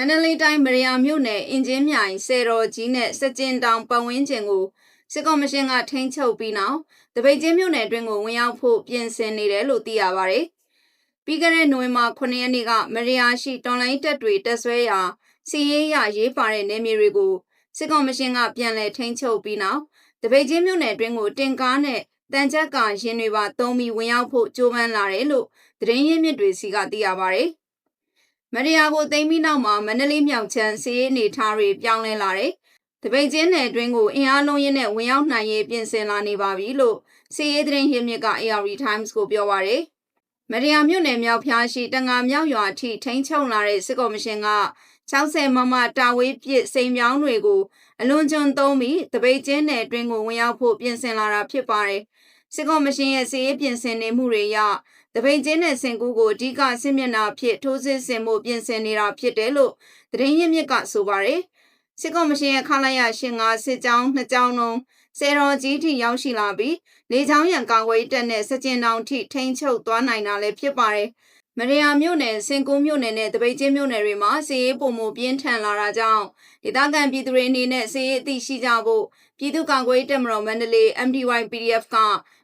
န္တလေးတိုင်းမရယာမြို့နယ်အင်ဂျင်မြိုင်ဆယ်တော်ကြီးနဲ့စကြင်တောင်ပတ်ဝန်းကျင်ကိုစစ်ကော်မရှင်ကထိန်းချုပ်ပြီးနောက်တပိတ်ချင်းမြို့နယ်အတွင်းကိုဝင်ရောက်ဖို့ပြင်ဆင်နေတယ်လို့သိရပါဗျ။ပြီးခဲ့တဲ့နိုဝင်ဘာ9ရက်နေ့ကမရယာရှိတော်လိုင်းတပ်တွေတက်ဆွဲရာစီရေးရရေးပါတဲ့နေမြေတွေကိုစစ်ကော်မရှင်ကပြန်လည်ထိန်းချုပ်ပြီးနောက်တပိတ်ချင်းမြို့နယ်အတွင်းကိုတင်ကားနဲ့တန်ကြက်ကရင်တွေပါတုံးပြီးဝင်ရောက်ဖို့ကြိုးပမ်းလာတယ်လို့သတင်းရင်းမြစ်တွေစီကသိရပါဗျ။ မရယာကိုသိမ်းပြီးနောက်မှာမန္တလေးမြောက်ချမ်းစီရေးအနေထားတွေပြောင်းလဲလာတယ်။တပိတ်ချင်းနယ်အတွင်းကိုအင်အားလုံးရင်းနဲ့ဝင်ရောက်နိုင်ရေးပြင်ဆင်လာနေပါပြီလို့စီရေးသတင်းရင်းမြစ်က AR Times ကိုပြောပါရယ်။မရယာမြို့နယ်မြောက်ဖျားရှိတငါမြောက်ရွာအထိထိန်းချုပ်လာတဲ့စစ်ကော်မရှင်က60မမတာဝေးပစ်စိန်ပြောင်းတွေကိုအလွန်ကျွံသုံးပြီးတပိတ်ချင်းနယ်အတွင်းကိုဝင်ရောက်ဖို့ပြင်ဆင်လာတာဖြစ်ပါတယ်။ စစ်ကော်မရှင်ရဲ့စီရေးပြင်ဆင်နေမှုတွေအရတပိတ်ချင်းနဲ့စင်ကူးကိုအဓိကစစ်မျက်နှာဖြစ်ထိုးစစ်ဆင်မှုပြင်ဆင်နေတာဖြစ်တယ်လို့သတင်းရင်းမြစ်ကဆိုပါတယ်။စစ်ကော်မရှင်ရဲ့ခလာရရှင်ငါစစ်ကြောင်းနှစ်ကြောင်းလုံးစေတော်ကြီးထိရောက်ရှိလာပြီးလေချောင်းရံကာကွယ်တပ်နဲ့စကြင်တောင်ထိထိန်းချုပ်သွားနိုင်တာလည်းဖြစ်ပါတယ်။ မရယာမြို့နယ်စင်ကူးမြို့နယ်နဲ့တပိတ်ချင်းမြို့နယ်တွေမှာစီရေးပုံမှုပြင်းထန်လာတာကြောင့်ဒေသခံပြည်သူတွေအနေနဲ့စီရေးအသိရှိကြဖို့ပြည်သူ့ကာကွယ်တပ်မတော်မန္တလေး MDY PDF က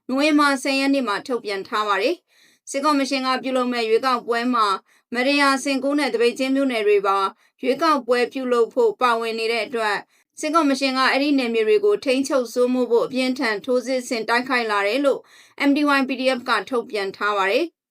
နိုဝင်ဘာ10ရက်နေ့မှာထုတ်ပြန်ထားပါတယ်။စစ်ကော်မရှင်ကပြုလုပ်မဲ့ရွေးကောက်ပွဲမှာမရယာစင်ကူးနဲ့တပိတ်ချင်းမြို့နယ်တွေပါရွေးကောက်ပွဲပြုလုပ်ဖို့ပါဝင်နေတဲ့အတွက်စစ်ကော်မရှင်ကအဲ့ဒီနယ်မြေတွေကိုထိန်းချုပ်စိုးမိုးဖို့အပြင်းထန်ထိုးစစ်ဆင်တိုက်ခိုက်လာတယ်လို့ MDY PDF ကထုတ်ပြန်ထားပါတယ်။